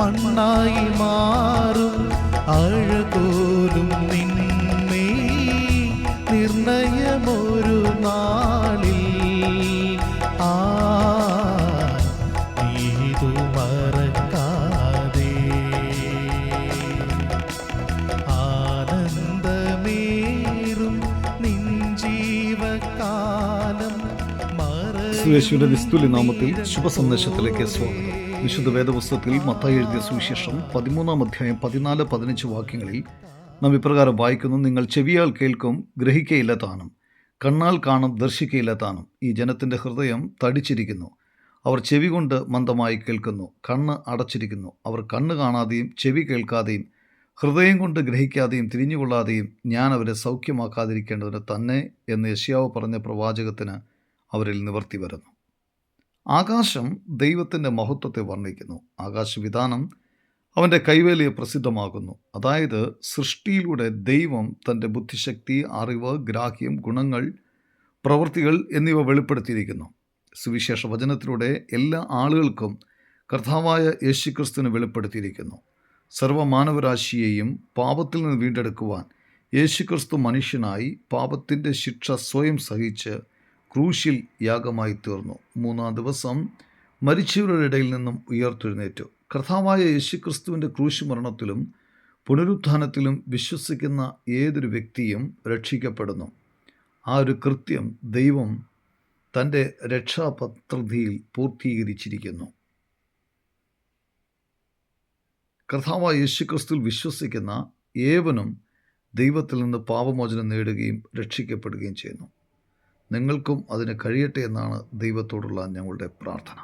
മണ്ണായി മാറും. അഴകോലും നിന്നേ നിർണയമൊരു നാളിൽ മറ യേശുവിന്റെ നിസ്തുല്യ നാമത്തിൽ ശുഭസന്ദേശത്തിലേക്ക് സ്വാഗതം. വിശുദ്ധ വേദപുസ്തകത്തിൽ മത്തായി എഴുതിയ സുവിശേഷം പതിമൂന്നാം അധ്യായം പതിനാല് പതിനഞ്ച് വാക്യങ്ങളിൽ നാം ഇപ്രകാരം വായിക്കുന്നു നിങ്ങൾ ചെവിയാൽ കേൾക്കും ഗ്രഹിക്കയില്ല താനും കണ്ണാൽ കാണും ദർശിക്കയില്ല താനും. ഈ ജനത്തിന്റെ ഹൃദയം തടിച്ചിരിക്കുന്നു. അവർ ചെവി കൊണ്ട് മന്ദമായി കേൾക്കുന്നു കണ്ണ് അടച്ചിരിക്കുന്നു. അവർ കണ്ണ് കാണാതെയും ചെവി കേൾക്കാതെയും ഹൃദയം കൊണ്ട് ഗ്രഹിക്കാതെയും തിരിഞ്ഞുകൊള്ളാതെയും ഞാൻ അവരെ സൗഖ്യമാക്കാതിരിക്കേണ്ടതിന് തന്നെ എന്ന് യശ്യാവ് പറഞ്ഞ പ്രവാചകത്തിന് അവരിൽ നിവർത്തി വരുന്നു. ആകാശം ദൈവത്തിന്റെ മഹത്വത്തെ വർണിക്കുന്നു. ആകാശവിധാനം അവന്റെ കൈവേലിയെ പ്രസിദ്ധമാകുന്നു അതായത് സൃഷ്ടിയിലൂടെ ദൈവം തന്റെ ബുദ്ധിശക്തി അറിവ് ഗ്രാഹ്യം ഗുണങ്ങൾ പ്രവൃത്തികൾ എന്നിവ വെളിപ്പെടുത്തിയിരിക്കുന്നു. സുവിശേഷ വചനത്തിലൂടെ എല്ലാ ആളുകൾക്കും കർത്താവായ യേശുക്രിസ്തുവിന് വെളിപ്പെടുത്തിയിരിക്കുന്നു. സർവമാനവരാശിയെയും പാപത്തിൽ നിന്ന് വീണ്ടെടുക്കുവാൻ യേശുക്രിസ്തു മനുഷ്യനായി പാപത്തിന്റെ ശിക്ഷ സ്വയം സഹിച്ച് ക്രൂശിൽ യാഗമായി തീർന്നു മൂന്നാം ദിവസം മരിച്ചവരുടെ ഇടയിൽ നിന്നും ഉയർത്തെഴുന്നേറ്റു. കർത്താവായ യേശുക്രിസ്തുവിന്റെ ക്രൂശ് മരണത്തിലും പുനരുത്ഥാനത്തിലും വിശ്വസിക്കുന്ന ഏതൊരു വ്യക്തിയും രക്ഷിക്കപ്പെടുന്നു. ആ ഒരു കൃത്യം ദൈവം തന്റെ രക്ഷാപദ്ധതിയിൽ പൂർത്തീകരിച്ചിരിക്കുന്നു. കർത്താവായ യേശുക്രിസ്തുവിൽ വിശ്വസിക്കുന്ന ഏവനും ദൈവത്തിൽ നിന്ന് പാപമോചനം നേടുകയും രക്ഷിക്കപ്പെടുകയും ചെയ്യുന്നു. നിങ്ങൾക്കും അതിന് കഴിയട്ടെ എന്നാണ് ദൈവത്തോടുള്ള ഞങ്ങളുടെ പ്രാർത്ഥന.